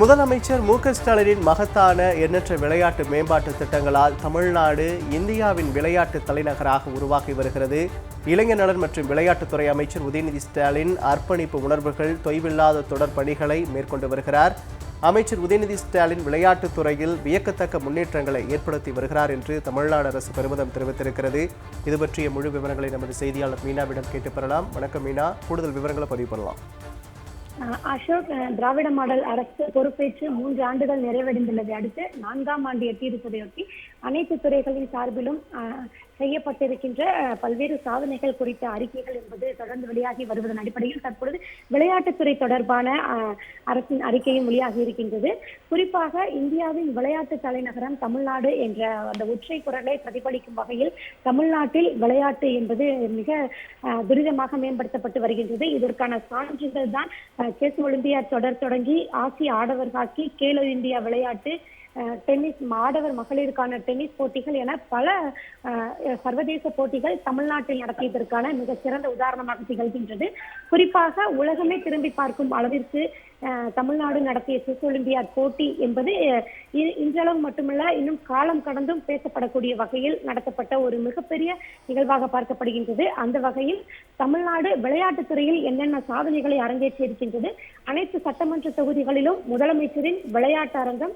முதலமைச்சர் மு க ஸ்டாலினின் மகத்தான எண்ணற்ற விளையாட்டு மேம்பாட்டு திட்டங்களால் தமிழ்நாடு இந்தியாவின் விளையாட்டு தலைநகராக உருவாகி வருகிறது. இளைஞர் நலன் மற்றும் விளையாட்டுத்துறை அமைச்சர் உதயநிதி ஸ்டாலின் அர்ப்பணிப்பு உணர்வுகள் தொய்வில்லாத தொடர் பணிகளை மேற்கொண்டு வருகிறார். அமைச்சர் உதயநிதி ஸ்டாலின் விளையாட்டுத் துறையில் வியக்கத்தக்க முன்னேற்றங்களை ஏற்படுத்தி வருகிறார் என்று தமிழ்நாடு அரசு பெருமிதம் தெரிவித்திருக்கிறது. இது பற்றிய முழு விவரங்களை நமது செய்தியாளர் மீனாவிடம் கேட்டு பெறலாம். வணக்கம் மீனா. கூடுதல் விவரங்களை பதிவு பண்ணலாம். அசோக் திராவிட மாடல் அரசு பொறுப்பேற்று மூன்று ஆண்டுகள் நிறைவடைந்துள்ளதை அடுத்து நான்காம் ஆண்டு எட்டியிருப்பதையொட்டி அனைத்து துறைகளின் சார்பிலும் அஹ், செய்யப்பட்டிருக்கின்ற பல்வேறு சாதனைகள் குறித்த அறிக்கைகள் என்பது தொடர்ந்து வெளியாகி வருவதன் அடிப்படையில் தற்பொழுது விளையாட்டுத்துறை தொடர்பான அரசின் அறிக்கையும் வெளியாகி இருக்கின்றது. குறிப்பாக இந்தியாவின் விளையாட்டு தலைநகரம் தமிழ்நாடு என்ற அந்த ஒற்றை குரலை பிரதிபலிக்கும் வகையில் தமிழ்நாட்டில் விளையாட்டு என்பது மிக அஹ், துரிதமாக மேம்படுத்தப்பட்டு வருகின்றது. இதற்கான சான்றுகள் தான் செஸ் ஒலிம்பியாட் தொடர் தொடங்கி ஆசிய ஆடவர் ஹாக்கி கேலோ இந்தியா விளையாட்டு டென்னிஸ் மாடவர் மகளிருக்கான டென்னிஸ் போட்டிகள் என பல சர்வதேச போட்டிகள் தமிழ்நாட்டில் நடத்தியதற்கான மிக சிறந்த உதாரணமாக திகழ்கின்றது. குறிப்பாக உலகமே திரும்பி பார்க்கும் அளவிற்கு தமிழ்நாடு நடத்திய செஸ் ஒலிம்பியாட் போட்டி என்பது இ- இன்றளவு மட்டுமல்ல இன்னும் காலம் கடந்தும் பேசப்படக்கூடிய வகையில் நடத்தப்பட்ட ஒரு மிகப்பெரிய நிகழ்வாக பார்க்கப்படுகின்றது. அந்த வகையில் தமிழ்நாடு விளையாட்டுத் துறையில் என்னென்ன சாதனைகளை அரங்கேற்றியிருக்கின்றது அனைத்து சட்டமன்ற தொகுதிகளிலும் முதலமைச்சரின் விளையாட்டு அரங்கம்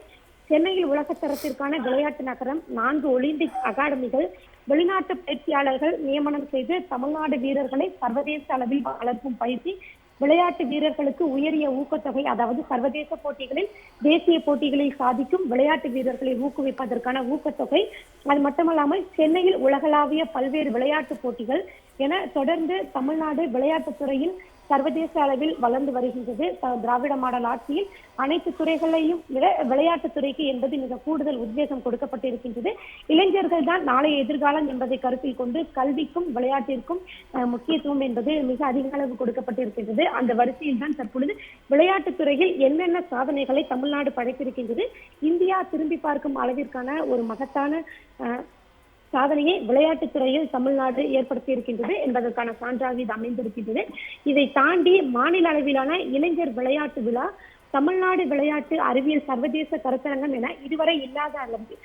சென்னையில் உலகத்தரத்திற்கான விளையாட்டு நகரம் நான்கு ஒலிம்பிக் அகாடமிகள் வெளிநாட்டு பயிற்சியாளர்கள் நியமனம் செய்து தமிழ்நாடு வீரர்களை சர்வதேச அளவில் வளர்க்கும் பயிற்சி விளையாட்டு வீரர்களுக்கு உயரிய ஊக்கத்தொகை அதாவது சர்வதேச போட்டிகளில் தேசிய போட்டிகளில் சாதிக்கும் விளையாட்டு வீரர்களை ஊக்குவிப்பதற்கான ஊக்கத்தொகை. அது மட்டுமல்லாமல் சென்னையில் உலகளாவிய பல்வேறு விளையாட்டு போட்டிகள் என தொடர்ந்து தமிழ்நாடு விளையாட்டுத் துறையில் சர்வதேச அளவில் வளர்ந்து வருகின்றது த- திராவிட மாடல் ஆட்சியில். அனைத்து துறைகளையும் விட விளையாட்டுத் துறைக்கு என்பது மிக கூடுதல் உத்வேகம் கொடுக்கப்பட்டிருக்கின்றது. இளைஞர்கள் தான் நாளைய எதிர்காலம் என்பதை கருத்தில் கொண்டு கல்விக்கும் விளையாட்டிற்கும் முக்கியத்துவம் என்பது மிக அதிக அளவு கொடுக்கப்பட்டிருக்கின்றது. அந்த வரிசையில் தான் தற்பொழுது விளையாட்டுத் துறையில் என்னென்ன சாதனைகளை தமிழ்நாடு படைத்திருக்கின்றது. இந்தியா திரும்பி பார்க்கும் அளவிற்கான ஒரு மகத்தான சாதனையை விளையாட்டுத் துறையில் தமிழ்நாடு ஏற்படுத்தி இருக்கின்றது என்பதற்கான சான்றாக இது அமைந்திருக்கின்றது. இதை தாண்டி மாநில அளவிலான இளைஞர் விளையாட்டு விழா தமிழ்நாடு விளையாட்டு அறிவியல் சர்வதேச கருத்தரங்கம் என இதுவரை இல்லாத அளவு